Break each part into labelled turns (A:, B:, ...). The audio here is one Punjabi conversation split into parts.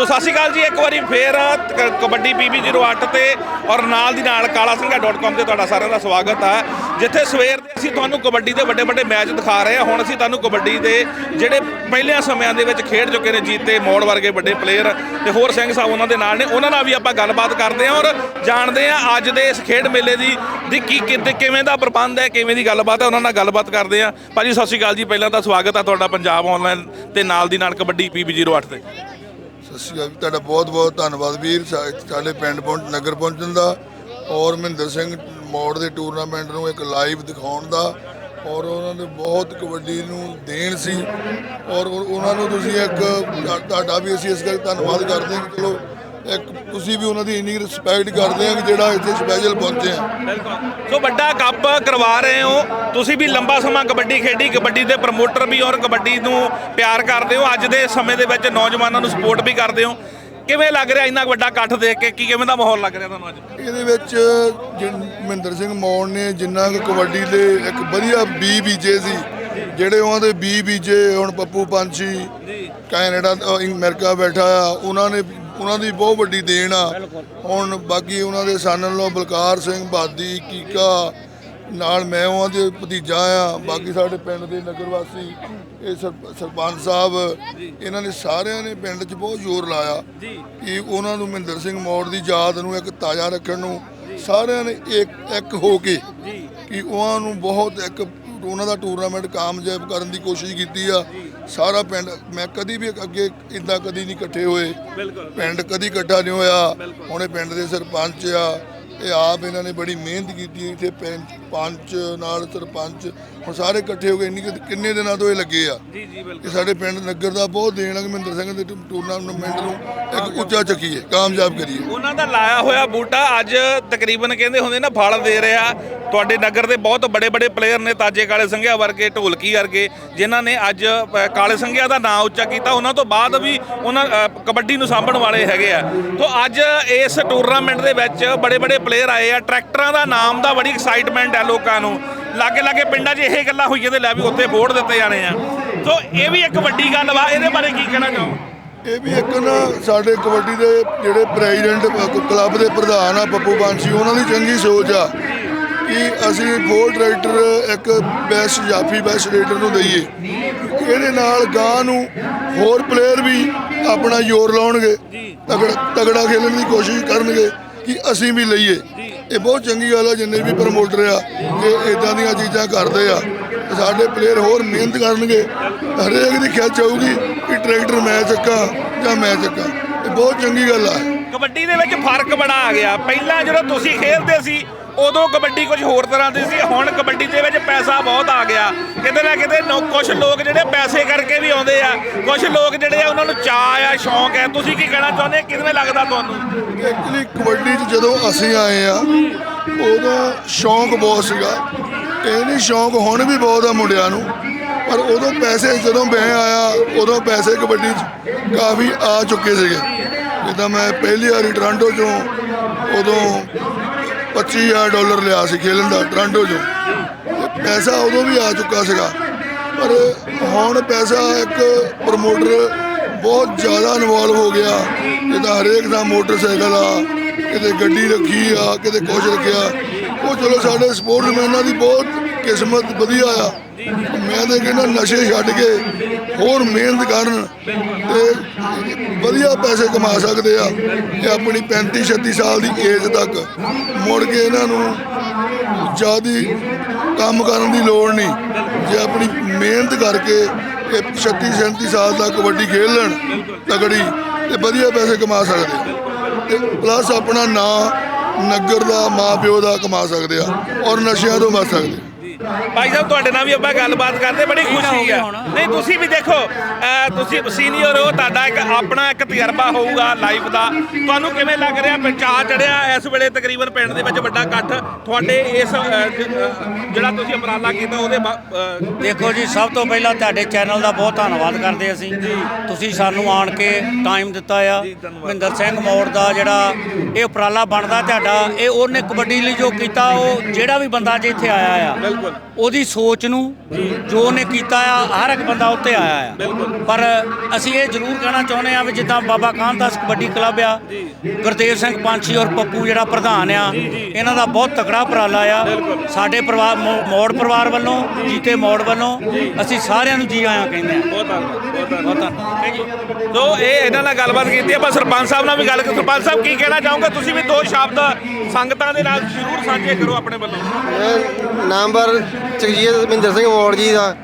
A: ਸੋ ਸਤਿ ਸ਼੍ਰੀ ਅਕਾਲ ਜੀ, ਇੱਕ ਵਾਰੀ ਫੇਰ ਕ- ਕਬੱਡੀ PB08 ਤੇ ਔਰ ਨਾਲ ਦੀ ਨਾਲ ਕਾਲਾਸਿੰਘਾ.com ਤੇ ਤੁਹਾਡਾ ਸਾਰਿਆਂ ਦਾ ਸਵਾਗਤ ਹੈ ਜਿੱਥੇ ਸਵੇਰ ਦੇ ਅਸੀਂ ਤੁਹਾਨੂੰ ਕਬੱਡੀ ਦੇ ਵੱਡੇ ਵੱਡੇ ਮੈਚ ਦਿਖਾ ਰਹੇ ਹਾਂ ਹੁਣ ਅਸੀਂ ਤੁਹਾਨੂੰ ਕਬੱਡੀ ਦੇ ਜਿਹੜੇ ਪਹਿਲਿਆਂ ਸਮਿਆਂ ਦੇ ਵਿੱਚ ਖੇਡ ਚੁੱਕੇ ਨੇ, ਜੀਤੇ ਮੋੜ ਵਰਗੇ ਵੱਡੇ ਪਲੇਅਰ ਤੇ ਹੋਰ ਸਿੰਘ ਸਾਹਿਬ ਉਹਨਾਂ ਦੇ ਨਾਲ ਨੇ, ਉਹਨਾਂ ਨਾਲ ਵੀ ਆਪਾਂ ਗੱਲਬਾਤ ਕਰਦੇ ਹਾਂ ਔਰ ਜਾਣਦੇ ਹਾਂ ਅੱਜ ਦੇ ਇਸ ਖੇਡ ਮੇਲੇ ਦੀ ਦੀ ਕੀ ਕਿਤੇ ਕਿਵੇਂ ਦਾ ਪ੍ਰਬੰਧ ਹੈ, ਕਿਵੇਂ ਦੀ ਗੱਲਬਾਤ ਹੈ, ਉਹਨਾਂ ਨਾਲ ਗੱਲਬਾਤ ਕਰਦੇ ਹਾਂ ਭਾਜੀ, ਸਤਿ ਸ਼੍ਰੀ ਅਕਾਲ ਜੀ, ਪਹਿਲਾਂ ਤਾਂ ਸਵਾਗਤ ਹੈ ਤੁਹਾਡਾ ਪੰਜਾਬ ਆਨਲਾਈਨ ਤੇ ਨਾਲ ਦੀ ਨਾਲ ਕਬੱਡੀ PB08 ਤੇ
B: ਸਤਿ ਸ਼੍ਰੀ ਅਕਾਲ ਤੁਹਾਡਾ ਬਹੁਤ ਬਹੁਤ ਧੰਨਵਾਦ ਵੀਰ ਸਾਡੇ ਪਿੰਡ ਪਹੁੰਚ, ਨਗਰ ਪਹੁੰਚਣ ਦਾ ਔਰ ਮਹਿੰਦਰ ਸਿੰਘ ਮੋੜ ਦੇ ਟੂਰਨਾਮੈਂਟ ਨੂੰ ਇੱਕ ਲਾਈਵ ਦਿਖਾਉਣ ਦਾ ਔਰ ਉਹਨਾਂ ਨੇ ਬਹੁਤ ਕਬੱਡੀ ਨੂੰ ਦੇਣ ਸੀ ਔਰ ਉਹ- ਉਹਨਾਂ ਨੂੰ ਤੁਸੀਂ ਇੱਕ, ਤੁਹਾ- ਤੁਹਾਡਾ ਵੀ ਅਸੀਂ ਇਸ ਕਰਕੇ ਧੰਨਵਾਦ ਕਰਦੇ ਹਾਂ ਕਿ ਚਲੋ ਇੱਕ ਤੁਸੀਂ ਵੀ ਉਹਨਾਂ ਦੀ ਇੰਨੀ ਰਿਸਪੈਕਟ ਕਰਦੇ ਆ ਕਿ ਜਿਹੜਾ ਇੱਥੇ ਸਪੈਸ਼ਲ ਪਹੁੰਚੇ ਆ।
A: ਬਿਲਕੁਲ ਸੋ ਵੱਡਾ ਕੱਪ ਕਰਵਾ ਰਹੇ ਹੋ। ਤੁਸੀਂ ਵੀ ਲੰਬਾ ਸਮਾਂ ਕਬੱਡੀ ਖੇਡੀ ਕਬੱਡੀ ਦੇ ਪ੍ਰਮੋਟਰ ਵੀ ਔਰ ਕਬੱਡੀ ਨੂੰ ਪਿਆਰ ਕਰਦੇ ਹੋ। ਅੱਜ ਦੇ ਸਮੇਂ ਦੇ ਵਿੱਚ ਨੌਜਵਾਨਾਂ ਨੂੰ ਸਪੋਰਟ ਵੀ ਕਰਦੇ ਹੋ। ਕਿਵੇਂ ਲੱਗ ਰਿਹਾ ਇੰਨਾ ਵੱਡਾ ਇਕੱਠ ਦੇਖ ਕੇ? ਕੀ ਕਿਵੇਂ ਦਾ ਮਾਹੌਲ ਲੱਗ ਰਿਹਾ ਤੁਹਾਨੂੰ ਅੱਜ?
B: ਇਹਦੇ ਵਿੱਚ ਜਿਨ- ਮਹਿੰਦਰ ਸਿੰਘ ਮੌੜ ਨੇ ਜਿੰਨਾ ਕੁ ਕਬੱਡੀ ਦੇ ਇੱਕ ਵਧੀਆ ਬੀ ਬੀਜੇ ਸੀ ਜਿਹੜੇ ਉਹਨਾਂ ਦੇ ਬੀ ਬੀਜੇ ਹੁਣ ਪੱਪੂ ਪੰਛੀ ਕੈਨੇਡਾ ਅ, ਅਮਰੀਕਾ ਬੈਠਾ ਆ ਉਹਨਾਂ ਨੇ ਉਹਨਾਂ ਦੀ ਬਹੁਤ ਵੱਡੀ ਦੇਣ ਆ। ਹੁਣ ਬਾਕੀ ਉਹਨਾਂ ਦੇ ਸਾਨਣ ਲੋ ਬਲਕਾਰ ਸਿੰਘ ਬਾਦੀ ਕੀਕਾ ਨਾਲ ਮੈਂ ਉਹਨਾਂ ਦੇ ਭਤੀਜਾ ਆ। ਬਾਕੀ ਸਾਡੇ ਪਿੰਡ ਦੇ ਨਗਰ ਵਾਸੀ ਇਹ ਸਰ- ਸਰਪੰਚ ਸਾਹਿਬ ਇਹਨਾਂ ਨੇ ਸਾਰਿਆਂ ਨੇ ਪਿੰਡ 'ਚ ਬਹੁਤ ਜ਼ੋਰ ਲਾਇਆ ਕਿ ਉਹਨਾਂ ਨੂੰ ਮਹਿੰਦਰ ਸਿੰਘ ਮੌੜ ਦੀ ਯਾਦ ਨੂੰ ਇੱਕ ਤਾਜ਼ਾ ਰੱਖਣ ਨੂੰ ਸਾਰਿਆਂ ਨੇ ਇੱਕ ਇੱਕ ਹੋ ਕੇ ਕਿ ਉਹਨਾਂ ਨੂੰ ਬਹੁਤ ਇੱਕ ਉਹਨਾਂ ਦਾ ਟੂਰਨਾਮੈਂਟ ਕਾਮਯਾਬ ਕਰਨ ਦੀ ਕੋਸ਼ਿਸ਼ ਕੀਤੀ ਆ। ਸਾਰਾ ਪਿੰਡ ਮੈਂ ਕਦੀ ਵੀ ਅੱਗੇ ਇਦਾਂ ਕਦੀ ਨਹੀਂ ਇਕੱਠੇ ਹੋਏ। ਪਿੰਡ ਕਦੀ ਇਕੱਠਾ ਨਹੀਂ ਹੋਇਆ। ਹੁਣੇ ਪਿੰਡ ਦੇ ਸਰਪੰਚ ਆ ਇਹ ਆਪ ਇਹਨਾਂ ਨੇ ਬੜੀ ਮਿਹਨਤ ਕੀਤੀ ਇੱਥੇ ਪੰਚ ਨਾਲ ਸਰਪੰਚ ਹੁਣ ਸਾਰੇ ਇਕੱਠੇ ਹੋ ਗਏ ਇੰਨੀ ਕੁ- ਕਿੰਨੇ ਦਿਨਾਂ ਤੋਂ ਇਹ ਲੱਗੇ ਆ?
A: ਜੀ ਜੀ ਬਿਲਕੁਲ।
B: ਕਿ ਸਾਡੇ ਪਿੰਡ ਨਗਰ ਦਾ ਬਹੁਤ ਦੇਣ ਆ ਮਹਿੰਦਰ ਸਿੰਘ ਦੇ ਟੂਰਨਾਮੈਂਟ ਨੂੰ ਇੱਕ ਉੱਚਾ ਚੱਕੀਏ ਕਾਮਯਾਬ ਕਰੀਏ।
A: ਉਹਨਾਂ ਦਾ ਲਾਇਆ ਹੋਇਆ ਬੂਟਾ ਅੱਜ ਤਕਰੀਬਨ ਕਹਿੰਦੇ ਹੁੰਦੇ ਨਾ ਫਲ ਦੇ ਰਿਹਾ। ਤੁਹਾਡੇ ਨਗਰ ਦੇ ਬਹੁਤ ਵੱਡੇ ਵੱਡੇ ਪਲੇਅਰ ਨੇ ਤਾਜੇ ਕਾਲੇ ਸੰਘਿਆ ਵਰਗੇ ਢੋਲਕੀ ਵਰਗੇ ਜਿਨ੍ਹਾਂ ਨੇ ਅੱਜ ਅ, ਕਾਲੇ ਸੰਘਿਆ ਦਾ ਨਾਂ ਉੱਚਾ ਕੀਤਾ। ਉਹਨਾਂ ਤੋਂ ਬਾਅਦ ਵੀ ਉਹਨਾਂ ਅ, ਕਬੱਡੀ ਨੂੰ ਸਾਂਭਣ ਵਾਲੇ ਹੈਗੇ ਆ। ਤੋਂ ਅੱਜ ਇਸ ਟੂਰਨਾਮੈਂਟ ਦੇ ਵਿੱਚ ਬੜੇ ਬੜੇ ਪਲੇਅਰ ਆਏ ਆ। ਟਰੈਕਟਰਾਂ ਦਾ ਨਾਮ ਦਾ ਬੜੀ ਐਕਸਾਈਟਮੈਂਟ ਹੈ ਲੋਕਾਂ ਨੂੰ। ਲਾਗੇ ਲਾਗੇ ਪਿੰਡਾਂ 'ਚ ਇਹ ਗੱਲਾਂ ਹੋਈਆਂ ਤੇ ਲੈ ਵੀ ਉੱਥੇ ਵੋਟ ਦਿੱਤੇ ਜਾਣੇ ਆ। ਤੋਂ ਇਹ ਵੀ ਇੱਕ ਵੱਡੀ ਗੱਲ ਵਾ ਇਹਦੇ ਬਾਰੇ ਕੀ ਕਹਿਣਾ ਚਾਹੋ
B: ਇਹ ਵੀ ਇੱਕ ਨਾ ਸਾਡੇ ਕਬੱਡੀ ਦੇ ਜਿਹੜੇ ਪ੍ਰੈਜ਼ੀਡੈਂਟ ਕਲੱਬ ਦੇ ਪ੍ਰਧਾਨ ਆ ਪੱਪੂ ਬਾਂਸੀ ਉਹਨਾਂ ਦੀ ਚੰਗੀ ਸੋਚ ਆ ਕਿ ਅਸੀਂ ਫੋਰ ਡਾਇਰੈਕਟਰ ਇੱਕ ਬੈਸਟ ਜਾਫੀ ਬੈਸਟ ਰੇਡਰ ਨੂੰ ਦਈਏ। ਇਹਦੇ ਨਾਲ ਗਾਂ ਨੂੰ ਹੋਰ ਪਲੇਅਰ ਵੀ ਆਪਣਾ ਜ਼ੋਰ ਲਾਉਣਗੇ ਤਗੜਾ ਤਗੜਾ ਖੇਲਣ ਦੀ ਕੋਸ਼ਿਸ਼ ਕਰਨਗੇ ਕਿ ਅਸੀਂ ਵੀ ਲਈਏ। ਇਹ ਬਹੁਤ ਚੰਗੀ ਗੱਲ ਆ, ਜਿੰਨੇ ਵੀ ਪ੍ਰਮੋਟਰ ਆ, ਇਹ ਇਦਾਂ ਦੀਆਂ ਚੀਜ਼ਾਂ ਕਰਦੇ ਆ। ਸਾਡੇ ਪਲੇਅਰ ਹੋਰ ਮਿਹਨਤ ਕਰਨਗੇ, ਹਰੇਕ ਦੀ ਖਿੱਚ ਆਊਗੀ ਕਿ ਟਰੈਕਟਰ ਮੈਂ ਚੱਕਾਂ ਜਾਂ ਮੈਂ ਚੱਕਾਂ। ਇਹ ਬਹੁਤ ਚੰਗੀ ਗੱਲ ਆ।
A: ਕਬੱਡੀ ਦੇ ਵਿੱਚ ਫ਼ਰਕ ਬੜਾ ਆ ਗਿਆ। ਪਹਿਲਾਂ ਜਦੋਂ ਤੁਸੀਂ ਖੇਡਦੇ ਸੀ ਉਦੋਂ ਕਬੱਡੀ ਕੁਝ ਹੋਰ ਤਰ੍ਹਾਂ ਦੀ ਸੀ, ਹੁਣ ਕਬੱਡੀ ਦੇ ਵਿੱਚ ਪੈਸਾ ਬਹੁਤ ਆ ਗਿਆ। ਕਿਤੇ ਨਾ ਕਿਤੇ ਕੁਝ ਲੋਕ ਜਿਹੜੇ ਪੈਸੇ ਕਰਕੇ ਵੀ ਆਉਂਦੇ ਆ ਕੁਝ ਲੋਕ ਜਿਹੜੇ ਆ ਉਹਨਾਂ ਨੂੰ ਚਾਹ ਆ, ਸ਼ੌਂਕ ਹੈ ਤੁਸੀਂ ਕੀ ਕਹਿਣਾ ਚਾਹੁੰਦੇ ਕਿਵੇਂ ਲੱਗਦਾ ਤੁਹਾਨੂੰ?
B: ਐਕਚੁਅਲੀ ਕਬੱਡੀ 'ਚ ਜਦੋਂ ਅਸੀਂ ਆਏ ਆ, ਉਦੋਂ ਸ਼ੌਂਕ ਬਹੁਤ ਸੀਗਾ। ਇਹ ਨਹੀਂ ਸ਼ੌਂਕ ਹੁਣ ਵੀ ਬਹੁਤ ਆ ਮੁੰਡਿਆਂ ਨੂੰ। ਪਰ ਉਦੋਂ ਪੈਸੇ, ਜਦੋਂ ਮੈਂ ਆਇਆ, ਉਦੋਂ ਪੈਸੇ ਕਬੱਡੀ 'ਚ ਕਾਫੀ ਆ ਚੁੱਕੇ ਸੀਗੇ। ਜਿੱਦਾਂ ਮੈਂ ਪਹਿਲੀ ਵਾਰੀ ਟੋਰਾਂਟੋ 'ਚੋਂ ਉਦੋਂ 25000 ਡਾਲਰ ਲਿਆ ਸੀ ਖੇਲਣ ਦਾ, ਟੋਰਾਂਟੋ 'ਚੋਂ ਪੈਸਾ ਉਦੋਂ ਵੀ ਆ ਚੁੱਕਾ ਸੀਗਾ। ਪਰ ਹੁਣ ਪੈਸਾ ਇੱਕ ਪ੍ਰਮੋਟਰ ਬਹੁਤ ਜ਼ਿਆਦਾ ਇਨਵੋਲਵ ਹੋ ਗਿਆ। ਜਿੱਦਾਂ ਹਰੇਕ ਦਾ ਮੋਟਰਸਾਈਕਲ ਆ, ਕਿਤੇ ਗੱਡੀ ਰੱਖੀ ਆ, ਕਿਤੇ ਕੁਛ ਰੱਖਿਆ। ਉਹ ਚਲੋ ਸਾਡੇ ਸਪੋਰਟਸਮੈਨਾਂ ਦੀ ਬਹੁਤ ਕਿਸਮਤ ਵਧੀਆ ਆ। ਕਹਿੰਦੇ ਤਾਂ ਕਹਿੰਦਾ ਨਸ਼ੇ ਛੱਡ ਕੇ ਹੋਰ ਮਿਹਨਤ ਕਰਨ ਤੇ ਵਧੀਆ ਪੈਸੇ ਕਮਾ ਸਕਦੇ ਆ ਇਹ ਆਪਣੀ 35 36 ਸਾਲ ਦੀ ਏਜ ਤੱਕ ਮੁੜ ਕੇ ਇਹਨਾਂ ਨੂੰ ਜਿਆਦੀ ਕੰਮ ਕਰਨ ਦੀ ਲੋੜ ਨਹੀਂ। ਜੇ ਆਪਣੀ ਮਿਹਨਤ ਕਰਕੇ ਇਹ 36 37 ਸਾਲ ਤੱਕ ਕਬੱਡੀ ਖੇਡ ਲੈਣ ਤਗੜੀ ਤੇ ਵਧੀਆ ਪੈਸੇ ਕਮਾ ਸਕਦੇ ਤੇ ਪਲੱਸ ਆਪਣਾ ਨਾਂ ਨਗਰ ਦਾ, ਮਾਂ ਪਿਓ ਦਾ ਕਮਾ ਸਕਦੇ ਆ ਔਰ ਨਸ਼ਿਆਂ ਤੋਂ ਬਚ ਸਕਦੇ
A: ਭਾਈ ਸਾਹਿਬ ਤੁਹਾਡੇ ਨਾਲ ਵੀ ਆਪਾਂ ਗੱਲਬਾਤ ਕਰਦੇ ਬੜੀ ਖੁਸ਼ੀ ਹੈ ਨਹੀਂ ਤੁਸੀਂ ਵੀ ਦੇਖੋ ਤੁਸੀਂ ਸੀਨੀਅਰ ਹੋ ਤੁਹਾਡਾ ਇੱਕ ਆਪਣਾ ਇੱਕ ਤਜਰਬਾ ਹੋਊਗਾ ਲਾਈਫ ਦਾ। ਤੁਹਾਨੂੰ ਕਿਵੇਂ ਲੱਗ ਰਿਹਾ? ਚਾਹ ਚੜਿਆ ਇਸ ਵੇਲੇ ਤਕਰੀਬਨ ਪਿੰਡ ਦੇ ਵਿੱਚ ਵੱਡਾ ਇਕੱਠ। ਤੁਹਾਡੇ ਇਸ ਜ- ਜਿਹੜਾ ਤੁਸੀਂ ਉਪਰਾਲਾ ਕੀਤਾ ਉਹਦੇ
C: ਦੇਖੋ ਜੀ ਸਭ ਤੋਂ ਪਹਿਲਾਂ ਤੁਹਾਡੇ ਚੈਨਲ ਦਾ ਬਹੁਤ ਧੰਨਵਾਦ ਕਰਦੇ ਅਸੀਂ। ਤੁਸੀਂ ਸਾਨੂੰ ਆਣ ਕੇ ਟਾਈਮ ਦਿੱਤਾ ਆ। ਮਹਿੰਦਰ ਸਿੰਘ ਮੋੜ ਦਾ ਜਿਹੜਾ ਇਹ ਉਪਰਾਲਾ ਬਣਦਾ ਤੁਹਾਡਾ ਇਹ ਉਹਨੇ ਕਬੱਡੀ ਲਈ ਜੋ ਕੀਤਾ ਉਹ ਜਿਹੜਾ ਵੀ ਬੰਦਾ ਅੱਜ ਇੱਥੇ ਆਇਆ ਆ ਉਹਦੀ ਸੋਚ ਨੂੰ ਜੋ ਉਹਨੇ ਕੀਤਾ ਆ ਹਰ ਇੱਕ ਬੰਦਾ ਉੱਤੇ ਆਇਆ ਆ। ਪਰ ਅਸੀਂ ਇਹ ਜ਼ਰੂਰ ਕਹਿਣਾ ਚਾਹੁੰਦੇ ਆ ਵੀ ਜਿੱਦਾਂ ਬਾਬਾ ਕਾਹਨਦਾਸ ਕਬੱਡੀ ਕਲੱਬ ਆ ਗੁਰਦੇਵ ਸਿੰਘ ਪੰਛੀ ਔਰ ਪੱਪੂ ਜਿਹੜਾ ਪ੍ਰਧਾਨ ਆ ਇਹਨਾਂ ਦਾ ਬਹੁਤ ਤਕੜਾ ਉਪਰਾਲਾ ਆ। ਸਾਡੇ ਪਰਿਵਾਰ ਮੋੜ ਪਰਿਵਾਰ ਵੱਲੋਂ ਜੀਤੇ ਮੋੜ ਵੱਲੋਂ ਅਸੀਂ ਸਾਰਿਆਂ ਨੂੰ ਜੀ ਆਇਆਂ ਕਹਿੰਦੇ ਆ।
A: ਬਹੁਤ ਧੰਨਵਾਦ ਬਹੁਤ ਧੰਨਵਾਦ। ਸੋ ਇਹ ਇਹਨਾਂ ਨਾਲ ਗੱਲਬਾਤ ਕੀਤੀ ਆਪਾਂ ਸਰਪੰਚ ਸਾਹਿਬ ਨਾਲ ਵੀ ਗੱਲ ਕਰ ਸਰਪੰਚ ਸਾਹਿਬ ਕੀ ਕਹਿਣਾ ਚਾਹੋਗੇ? ਤੁਸੀਂ ਵੀ ਦੋ ਸ਼ਬਦ ਸੰਗਤਾਂ ਦੇ ਨਾਲ ਜ਼ਰੂਰ ਸਾਂਝੇ ਕਰੋ ਆਪਣੇ ਵੱਲੋਂ।
D: ਨਾਮਵਰ ਜਗਜੀਤ ਮਹਿੰਦਰ ਸਿੰਘ ਮੌੜ ਜੀ ਦਾ।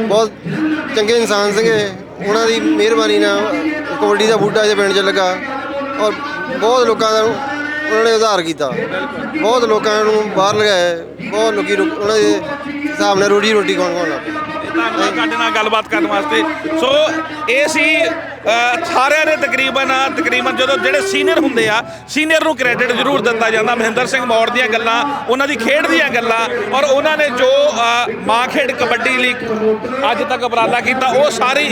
D: ਬਹੁਤ ਚੰਗੇ ਇਨਸਾਨ ਸੀਗੇ। ਉਹਨਾਂ ਦੀ ਮਿਹਰਬਾਨੀ ਨਾਲ ਕਬੱਡੀ ਦਾ ਬੂਟਾ ਜੇ ਪਿੰਡ 'ਚ ਲੱਗਾ ਔਰ ਬਹੁਤ ਲੋਕਾਂ ਦਾ ਉਹਨਾਂ ਨੇ ਉਧਾਰ ਕੀਤਾ। ਬਹੁਤ ਲੋਕਾਂ ਨੂੰ ਬਾਹਰ ਲਗਾਇਆ। ਬਹੁਤ ਲੋਕੀ ਰੋ- ਉਹਨਾਂ ਦੇ ਹਿਸਾਬ ਨਾਲ ਰੋਜੀ ਰੋਟੀ ਖਾਣ ਖਾਣ ਲੱਗ ਪਏ।
A: ਧੰਨਵਾਦ ਤੁਹਾਡੇ ਨਾਲ ਗੱਲਬਾਤ ਕਰਨ ਵਾਸਤੇ। ਸੋ, ਇਹ ਸੀ ਸਾਰਿਆਂ ਨੇ ਤਕਰੀਬਨ ਤਕਰੀਬਨ ਜਦੋਂ ਜਿਹੜੇ ਸੀਨੀਅਰ ਹੁੰਦੇ ਆ ਸੀਨੀਅਰ ਨੂੰ ਕ੍ਰੈਡਿਟ ਜ਼ਰੂਰ ਦਿੱਤਾ ਜਾਂਦਾ। ਮਹਿੰਦਰ ਸਿੰਘ ਮੌੜ ਦੀਆਂ ਗੱਲਾਂ ਉਹਨਾਂ ਦੀ ਖੇਡ ਦੀਆਂ ਗੱਲਾਂ ਔਰ ਉਹਨਾਂ ਨੇ ਜੋ ਮਾਂ ਖੇਡ ਕਬੱਡੀ ਲਈ ਅੱਜ ਤੱਕ ਉਪਰਾਲਾ ਕੀਤਾ ਉਹ ਸਾਰੀ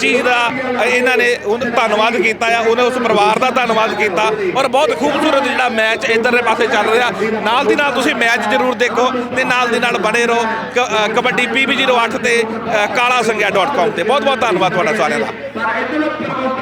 A: ਚੀਜ਼ ਦਾ ਇਹਨਾਂ ਨੇ ਉਹਨੂੰ ਧੰਨਵਾਦ ਕੀਤਾ ਆ। ਉਹਨੇ ਉਸ ਪਰਿਵਾਰ ਦਾ ਧੰਨਵਾਦ ਕੀਤਾ ਔਰ ਬਹੁਤ ਖੂਬਸੂਰਤ ਜਿਹੜਾ ਮੈਚ ਇਧਰਲੇ ਪਾਸੇ ਚੱਲ ਰਿਹਾ। ਨਾਲ ਦੀ ਨਾਲ ਤੁਸੀਂ ਮੈਚ ਜ਼ਰੂਰ ਦੇਖੋ ਤੇ ਨਾਲ ਦੀ ਨਾਲ ਬਣੇ ਰਹੋ। ਕ- ਅ, ਕਬੱਡੀ ਪੀਬੀ08 ਤੇ ਅ, ਕਾਲਾ ਸੰਗਿਆ.com ਤੇ। ਬਹੁਤ ਬਹੁਤ ਧੰਨਵਾਦ ਤੁਹਾਡਾ ਸਾਰਿਆਂ ਦਾ। করতে হবে।